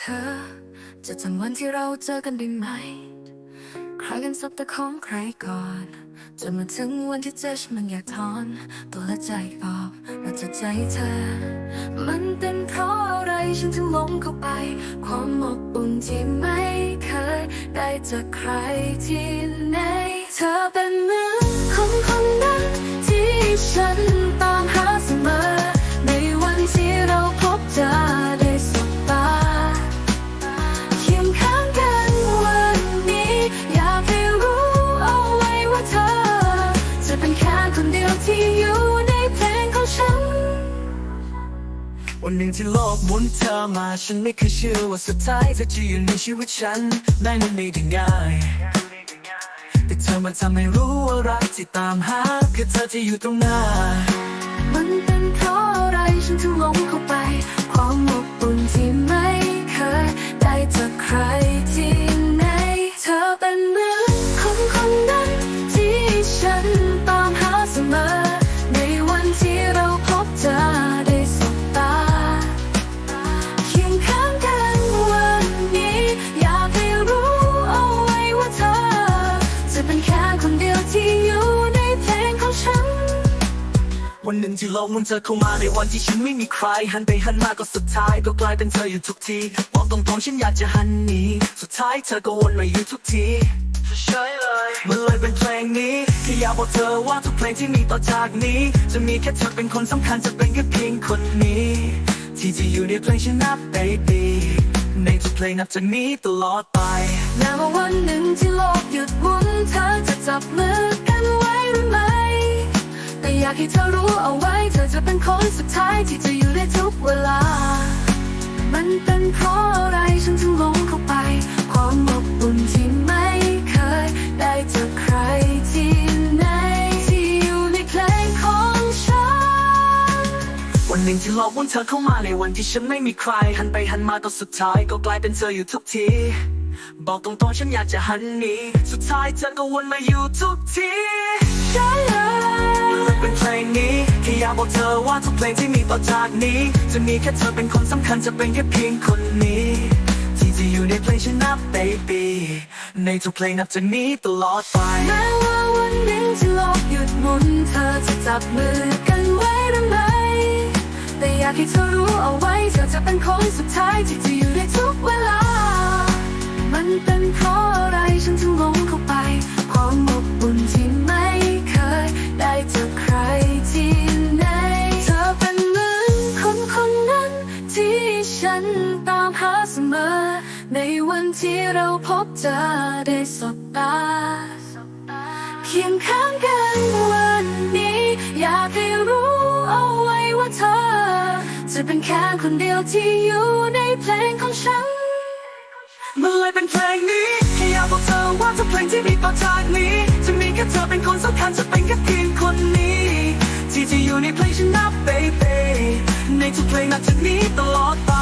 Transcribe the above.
ธอ จะจำวันที่เราเจอกันได้ไหม ใครกันสับต่ของใครก่อน จนมาถึงวันที่เจอฉันมันอยากถอน ตัวและใจตอบเราจะใจเธอ มันเป็นเพราะอะไรฉันถึงหลงเข้าไป ความอบอุ่นที่ไม่เคยได้จากใครที่ไหน วันหนึ่งที่โลกหมุนเธอมา ฉันไม่เคยเชื่อว่าสุดท้ายเธอจะอยู่ในชีวิตฉันได้มันไม่ได้ง่าย แต่เธอมันทำให้รู้ว่ารักที่ตามหาคือเธอที่อยู่ตรงหน้า วันหนึ่งที่โลกหมุนเธอเข้ามาในวันที่ฉันไม่มีใคร หันไปหันมาก็สุดท้ายก็กลายเป็นเธออยู่ทุกทีบอกตรงๆฉันอยากจะหันหนีสุดท้ายเธอก็วนมาอยู่ทุกทีเฉยเลยมันเลยเป็นเพลงนี้ ที่อยากบอกเธอว่าทุกเพลงที่มีต่อจากนี้ จะมีแค่เธอเป็นคนสำคัญจะเป็นแค่เพียงคนนี้ ที่จะอยู่ในเพลงฉันนับ baby ในทุกเพลงนับจากนี้ตลอดไปแม้ว่าวันหนึ่งที่โลกหยุดหมุนเธอจะจับมือากให้เธอรู้เอาไว้ เธอจะเป็นคนสุดท้ายที่จะอยู่ในทุกเวลา มันเป็นเพราะอะไรฉันถึงหลงเข้าไป ความอบอุ่นที่ไม่เคย ได้จากใครที่ไหนที่อยู่ในเพลงของฉัน วันหนึ่งที่โลกหมุนเธอเข้ามาในวันที่ฉันไม่มีใคร หันไปหันมาก็สุดท้ายก็กลายเป็นเธออยู่ทุกที บอกตรงๆฉันอยากจะหันหนีสุดท้ายเธอก็วนมาอยู่ทุกทีใช่เลย เป็นเพลงนี้แค่อยากบอกเธอว่าทุกเพลงที่มีต่อจากนี้ จะมีแค่เธอเป็นคนสำคัญจะเป็นแค่เพียงคนนี้ ที่จะอยู่ในเพลงฉันนับ baby ในทุกเพลงนับจากนี้ตลอดไปแม้ว่าวันหนึ่งที่โลกหยุดหมุนเธอจะจับมือกันไว้หรือไม่แต่อยากให้เธอรู้เอาไว้เธอจะเป็นคนสุดท้ายที่จะอยู่ในทุกเวลา มันเป็นเพราะ ฉันตามหาเสมอ ในวันที่เราพบเจอได้สบตาเคียงข้างกันวันนี้ อยากให้รู้เอาไว้ว่าเธอ จะเป็นแค่คนเดียวที่อยู่ในเพลงของฉันมันเลยเป็นเพลงนี้แค่อยากบอกเธอว่าทุกเพลงที่มีต่อจากนี้ จะมีแค่เธอเป็นคนสำคัญจะเป็นแค่เพียงคนนี้ ที่จะอยู่ในเพลงฉันนับ baby ทุกเพลงนับจากนี้ตลอดไป